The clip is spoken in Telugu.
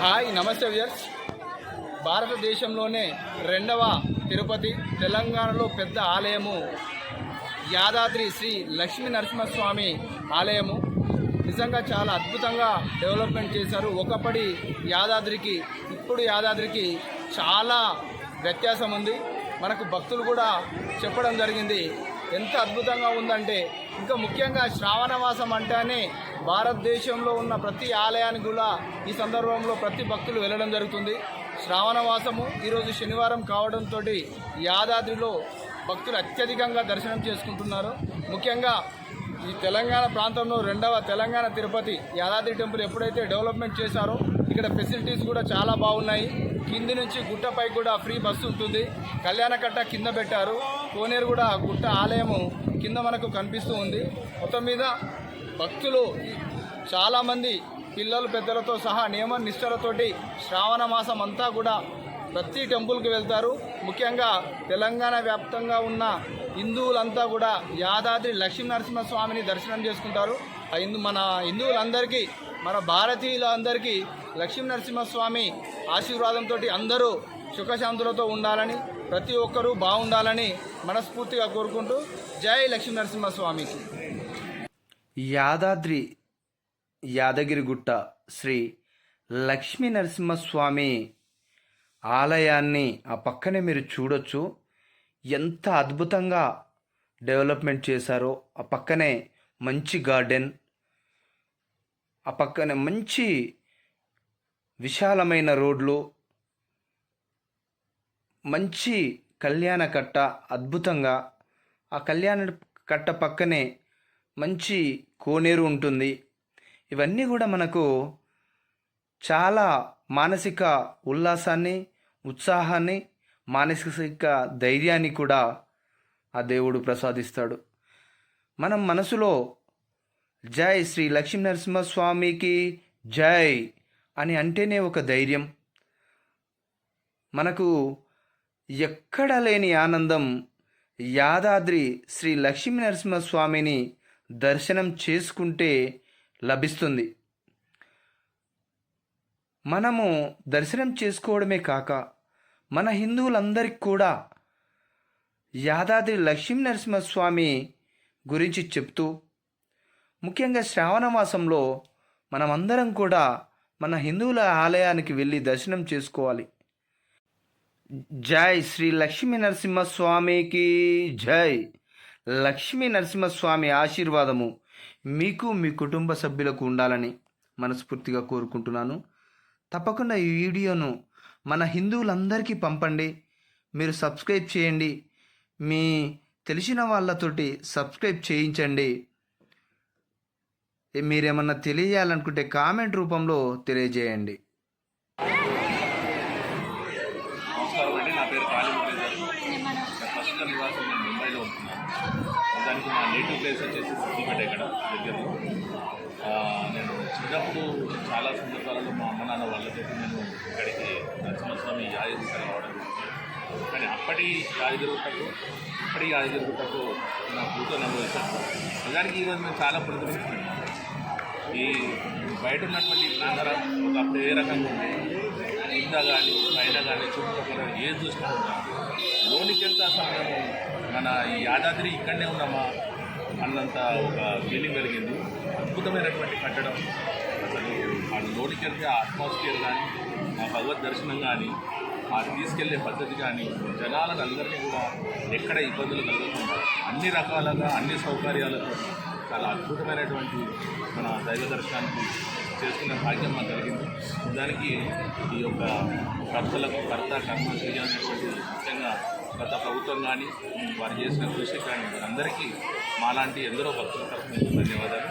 హాయ్ నమస్తే వ్యూయర్స్. భారతదేశంలోనే రెండవ తిరుపతి తెలంగాణలో పెద్ద ఆలయము యాదాద్రి శ్రీ లక్ష్మీ నరసింహస్వామి ఆలయము. నిజంగా చాలా అద్భుతంగా డెవలప్మెంట్ చేశారు. ఒకప్పటి యాదాద్రికి ఇప్పుడు యాదాద్రికి చాలా వ్యత్యాసం ఉంది. మనకు భక్తులు కూడా చెప్పడం జరిగింది. ఎంత అద్భుతంగా ఉందంటే ఇంకా ముఖ్యంగా శ్రావణవాసం అంటేనే భారతదేశంలో ఉన్న ప్రతి ఆలయానికి కూడా ఈ సందర్భంలో ప్రతి భక్తులు వెళ్ళడం జరుగుతుంది. శ్రావణవాసము ఈరోజు శనివారం కావడంతో యాదాద్రిలో భక్తులు అత్యధికంగా దర్శనం చేసుకుంటున్నారు. ముఖ్యంగా ఈ తెలంగాణ ప్రాంతంలో రెండవ తెలంగాణ తిరుపతి యాదాద్రి టెంపుల్ ఎప్పుడైతే డెవలప్మెంట్ చేశారో ఇక్కడ ఫెసిలిటీస్ కూడా చాలా బాగున్నాయి. కింది నుంచి గుట్టపై కూడా ఫ్రీ బస్సు ఉంటుంది. కళ్యాణకట్ట కింద పెట్టారు. కోనేరు కూడా గుట్ట ఆలయము కింద మనకు కనిపిస్తూ ఉంది. మొత్తం మీద భక్తులు చాలామంది పిల్లలు పెద్దలతో సహా నియమ నిష్ఠలతోటి శ్రావణ మాసం అంతా కూడా ప్రతి టెంపుల్కి వెళ్తారు. ముఖ్యంగా తెలంగాణ వ్యాప్తంగా ఉన్న హిందువులంతా కూడా యాదాద్రి లక్ష్మీనరసింహస్వామిని దర్శనం చేసుకుంటారు. ఆ హిందూ మన హిందువులందరికీ మన భారతీయులందరికీ లక్ష్మీనరసింహస్వామి ఆశీర్వాదంతో అందరూ సుఖశాంతులతో ఉండాలని ప్రతి ఒక్కరూ బాగుండాలని మనస్ఫూర్తిగా కోరుకుంటూ జై లక్ష్మీనరసింహస్వామికి. యాదాద్రి యాదగిరిగుట్ట శ్రీ లక్ష్మీ నరసింహస్వామి ఆలయాన్ని ఆ పక్కనే మీరు చూడొచ్చు. ఎంత అద్భుతంగా డెవలప్మెంట్ చేశారో ఆ పక్కనే మంచి గార్డెన్ ఆ పక్కనే మంచి విశాలమైన రోడ్లు మంచి కళ్యాణ కట్ట అద్భుతంగా ఆ కళ్యాణ కట్ట పక్కనే మంచి కోనేరు ఉంటుంది. ఇవన్నీ కూడా మనకు చాలా మానసిక ఉల్లాసాన్ని ఉత్సాహాన్ని మానసిక ధైర్యాన్ని కూడా ఆ దేవుడు ప్రసాదిస్తాడు. మనం మనసులో జై శ్రీ లక్ష్మీ నరసింహస్వామికి జై అని అంటేనే ఒక ధైర్యం. మనకు ఎక్కడ లేని ఆనందం యాదాద్రి శ్రీ లక్ష్మీ నరసింహస్వామిని దర్శనం చేసుకుంటే లభిస్తుంది. మనము దర్శనం చేసుకోవడమే కాక మన హిందువులందరికీ కూడా యాదాద్రి లక్ష్మీ నరసింహస్వామి గురించి చెప్తూ ముఖ్యంగా శ్రావణ మాసంలో మనమందరం కూడా మన హిందువుల ఆలయానికి వెళ్ళి దర్శనం చేసుకోవాలి. జై శ్రీ లక్ష్మీ నరసింహస్వామికి జై. లక్ష్మీ నరసింహస్వామి ఆశీర్వాదము మీకు మీ కుటుంబ సభ్యులకు ఉండాలని మనస్ఫూర్తిగా కోరుకుంటున్నాను. తప్పకుండా ఈ వీడియోను మన హిందువులందరికీ పంపండి. మీరు సబ్స్క్రైబ్ చేయండి. మీ తెలిసిన వాళ్ళతోటి సబ్స్క్రైబ్ చేయించండి. మీరేమన్నా తెలియజేయాలనుకుంటే కామెంట్ రూపంలో తెలియజేయండి. ప్రస్తుతం నివాసం నేను ముంబైలో ఉంటున్నాను దానికి నా నేటివ్ ప్లేస్ వచ్చేసి సిద్దిపేట ఇక్కడ దగ్గరలో. నేను చిన్నప్పుడు చాలా సందర్భాలలో మా అమ్మ నాన్న వాళ్ళతో నేను ఇక్కడికి నరసింహస్వామి యాదగిరి రావడం కానీ అప్పటి యాదగిరిగుట్టకు ఇప్పటి యాదగిరిగుట్టకు నా భూతో అనుభవిస్తాను నిజానికి ఈరోజు మేము చాలా ప్రతినిధిస్తున్నాం ఈ బయట ఉన్నటువంటి ప్రాంగణం ఒకప్పుడు ఏ రకంగా ఉంది? కింద కానీ బయట కానీ చుట్టుపక్కల ఏది చూసినా కూడా లోనికి అసలు మేము మన ఈ యాదాద్రి ఇక్కడనే ఉన్నామా అన్నంత ఒక ఫీలింగ్ కలిగింది. అద్భుతమైనటువంటి కట్టడం. అసలు ఆ లోనికెళ్తే ఆ అట్మాస్ఫియర్ కానీ ఆ భగవద్ దర్శనం కానీ ఆ తీసుకెళ్ళే పద్ధతి కానీ జనాలను అందరినీ కూడా ఎక్కడ ఇబ్బందులు కలగకుండా అన్ని రకాలుగా అన్ని సౌకర్యాలతో చాలా అద్భుతమైనటువంటి మన దైవ దర్శనానికి చేసుకునే భాగ్యం మాకు కలిగింది. దానికి ఈ యొక్క కర్తలకు కర్త కర్మ చేయాలనేటువంటి గత ప్రభుత్వం కానీ వారు చేసిన కృషి కానీ అందరికీ మాలాంటి ఎందరో భక్తుల తరఫున ధన్యవాదాలు.